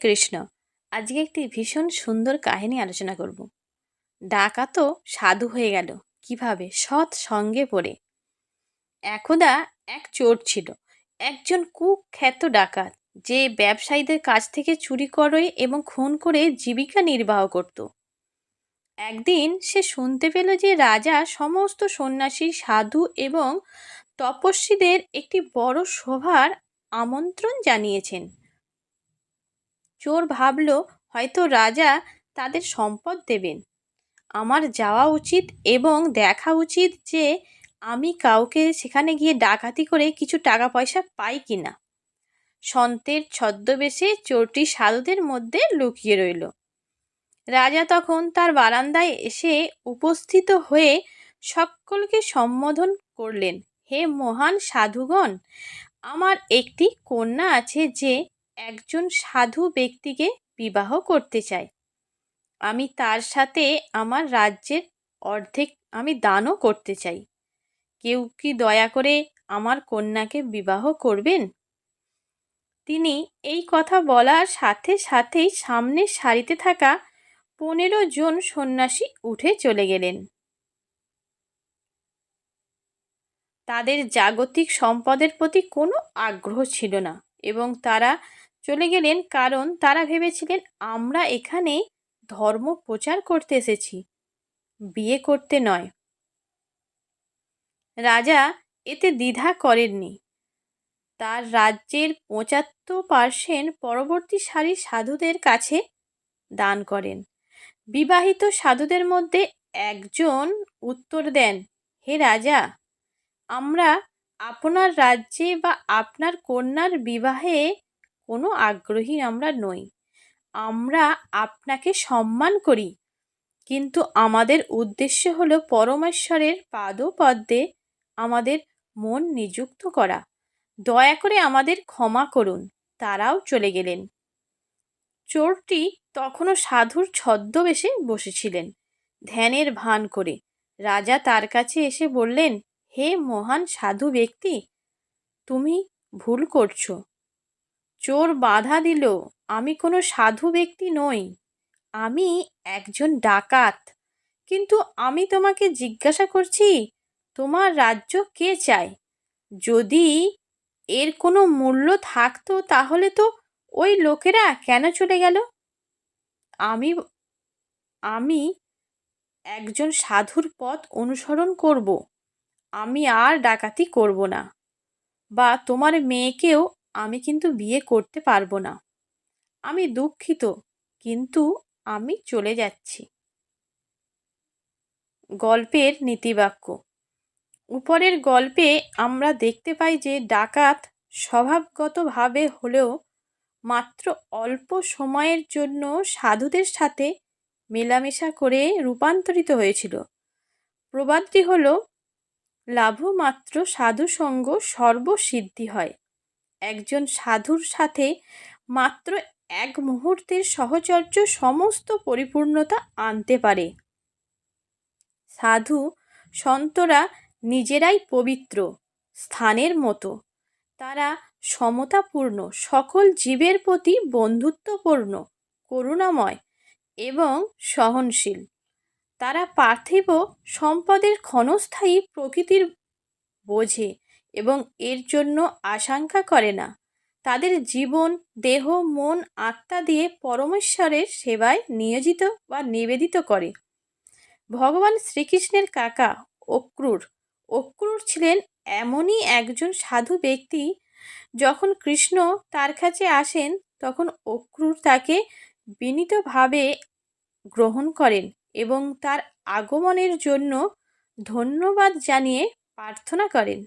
কৃষ্ণ, আজকে একটি ভীষণ সুন্দর কাহিনী আলোচনা করব। ডাকাতও সাধু হয়ে গেল, কীভাবে? সৎ সঙ্গে পড়ে। একদা এক চোর ছিল, একজন কুখ্যাত ডাকাত, যে ব্যবসায়ীদের কাছ থেকে চুরি করে এবং খুন করে জীবিকা নির্বাহ করত। একদিন সে শুনতে পেল যে রাজা সমস্ত সন্ন্যাসী, সাধু এবং তপস্বীদের একটি বড় সভার আমন্ত্রণ জানিয়েছেন। চোর ভাবল, হয়তো রাজা তাদের সম্পদ দেবেন। আমার যাওয়া উচিত এবং দেখা উচিত যে আমি কাউকে সেখানে গিয়ে ডাকাতি করে কিছু টাকা পয়সা পাই কি না সন্তের ছদ্মবেশে চোরটি সাধুদের মধ্যে লুকিয়ে রইল। রাজা তখন তার বারান্দায় এসে উপস্থিত হয়ে সকলকে সম্বোধন করলেন, হে মহান সাধুগণ, আমার একটি কন্যা আছে যে একজন সাধু ব্যক্তিকে বিবাহ করতে চাই। আমি তার সাথে আমার রাজ্যের অর্ধেক আমি দানও করতে চাই। কেউ কি দয়া করে আমার কন্যাকে বিবাহ করবেন? তিনি এই কথা বলার সাথে সাথেই সামনের সারিতে থাকা পনেরো জন সন্ন্যাসী উঠে চলে গেলেন। তাদের জাগতিক সম্পদের প্রতি কোনো আগ্রহ ছিল না এবং তারা চলে গেলেন কারণ তারা ভেবেছিলেন, আমরা এখানে ধর্ম প্রচার করতে এসেছি। বিয়ে করতে নয়। রাজা এতে দ্বিধা করেননি। তার রাজ্যের পঁচাত্তর পার্সেন্ট পরবর্তী সারির সাধুদের কাছে দান করেন। বিবাহিত সাধুদের মধ্যে একজন উত্তর দেন, হে রাজা, আমরা আপনার রাজ্যে বা আপনার কন্যার বিবাহে কোনো আগ্রহী আমরা নই। আমরা আপনাকে সম্মান করি। কিন্তু আমাদের উদ্দেশ্য হলো পরমেশ্বরের পাদপদ্মে আমাদের মন নিযুক্ত করা। দয়া করে আমাদের ক্ষমা করুন, তারাও চলে গেলেন। চোরটি তখনও সাধুর ছদ্মবেশে বসেছিলেন, ধ্যানের ভান করে। রাজা তার কাছে এসে বললেন, হে মহান সাধু ব্যক্তি, তুমি ভুল করছ। চোর বাধা দিল, আমি কোনো সাধু ব্যক্তি নই। আমি একজন ডাকাত। কিন্তু আমি তোমাকে জিজ্ঞাসা করছি, তোমার রাজ্য কে চায়? যদি এর কোনো মূল্য থাকতো, তাহলে তো ওই লোকেরা কেন চলে গেল? আমি আমি একজন সাধুর পথ অনুসরণ করব। আমি আর ডাকাতি করব না। বা তোমার মেয়েকেও আমি কিন্তু বিয়ে করতে পারব না। আমি দুঃখিত, কিন্তু আমি চলে যাচ্ছি। গল্পের নীতিবাক্য। উপরের গল্পে আমরা দেখতে পাই যে ডাকাত স্বভাবগতভাবে হলেও মাত্র অল্প সময়ের জন্য সাধুদের সাথে মেলামেশা করে রূপান্তরিত হয়েছিল। প্রবাদটি হল লাভমাত্র সাধুসঙ্গ সর্বসিদ্ধি হয়। একজন সাধুর সাথে মাত্র এক মুহূর্তের সহচর্য সমস্ত পরিপূর্ণতা আনতে পারে। সাধু সন্তরা নিজেরাই পবিত্র, স্থানের মতো। তারা সমতাপূর্ণ, সকল জীবের প্রতি বন্ধুত্বপূর্ণ, করুণাময় এবং সহনশীল। তারা পার্থিব সম্পদের ক্ষণস্থায়ী প্রকৃতির বোঝে এবং এর জন্য আশঙ্কা করে না। তাদের জীবন, দেহ, মন, আত্মা দিয়ে পরমেশ্বরের সেবায় নিয়োজিত বা নিবেদিত করে। ভগবান শ্রীকৃষ্ণের কাকা অক্রুর। অক্রুর ছিলেন এমনই একজন সাধু ব্যক্তি, যখন কৃষ্ণ তার কাছে আসেন, তখন অক্রুর তাকে বিনীতভাবে গ্রহণ করেন এবং তার আগমনের জন্য ধন্যবাদ জানিয়ে প্রার্থনা করেন।